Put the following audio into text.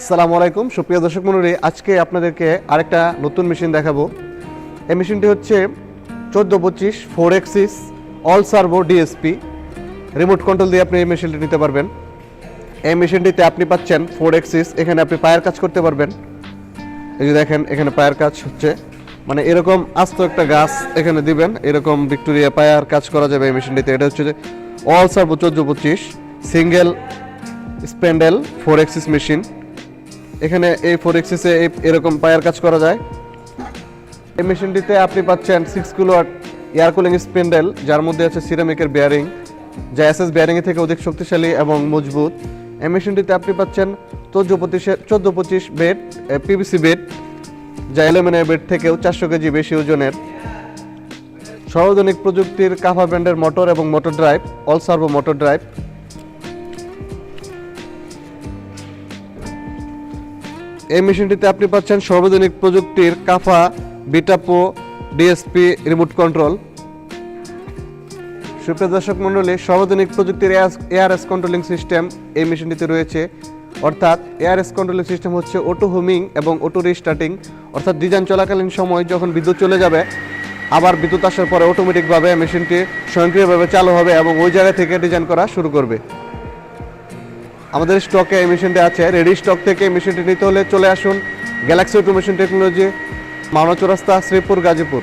আসসালামু আলাইকুম। সুপ্রিয় দর্শক মণ্ডলী, আজকে আপনাদেরকে আরেকটা নতুন মেশিন দেখাবো। এই মেশিনটি হচ্ছে চোদ্দ পঁচিশ four axis all servo DSP. Remote control দিয়ে আপনি এই মেশিনটি নিতে পারবেন। এই মেশিনটিতে আপনি পাচ্ছেন ফোর এক্সিস, এখানে আপনি পায়ের কাজ করতে পারবেন। এই যে দেখেন, এখানে পায়ের কাজ হচ্ছে। মানে এরকম আস্ত একটা গাছ এখানে দিবেন, এরকম ভিক্টোরিয়া পায়ার কাজ করা যাবে এই মেশিনটিতে। এটা হচ্ছে যে অল সার্ভো চোদ্দ পঁচিশ, single spindle four axis machine. এখানে এই ফোর এক্সিসে এরকম পায়ার কাজ করা যায়। এই মেশিনটিতে আপনি পাচ্ছেন six kilowatt air cooling spindle যার মধ্যে আছে সিরামিকের বেয়ারিং যা এস এস বেয়ারিং থেকে অধিক শক্তিশালী এবং মজবুত। এই মেশিনটিতে আপনি পাচ্ছেন চোদ্দ পঁচিশে, চোদ্দ পঁচিশ বেড পিভিসি বেড যা অ্যালুমিনিয়াম বেড থেকেও চারশো কেজি বেশি ওজনের। সর্বাধুনিক প্রযুক্তির কাফা ব্র্যান্ডের মোটর এবং motor drive all servo motor drive এই মেশিনটিতে আপনি পাচ্ছেন সর্বাধুনিক প্রযুক্তির কাফা, বিটাপো, ডিএসপি, রিমোট কন্ট্রোল। সুপ্রিয় দর্শক মণ্ডলী সর্বাধুনিক প্রযুক্তির এআরএস কন্ট্রোলিং সিস্টেম এই মেশিনটিতে রয়েছে। অর্থাৎ এআরএস কন্ট্রোলিং সিস্টেম হচ্ছে অটো হোমিং এবং অটো রিস্টার্টিং। অর্থাৎ ডিজাইন চলাকালীন সময় যখন বিদ্যুৎ চলে যাবে, আবার বিদ্যুৎ আসার পরে অটোমেটিকভাবে মেশিনটি স্বয়ংক্রিয়ভাবে চালু হবে এবং ওই জায়গা থেকে ডিজাইন করা শুরু করবে। আমাদের স্টকে এই মেশিনটি আছে। রেডি স্টক থেকে এই মেশিনটি নিতে হলে চলে আসুন Galaxy Automation Technology Mawna Chowrasta, Sreepur, Gazipur.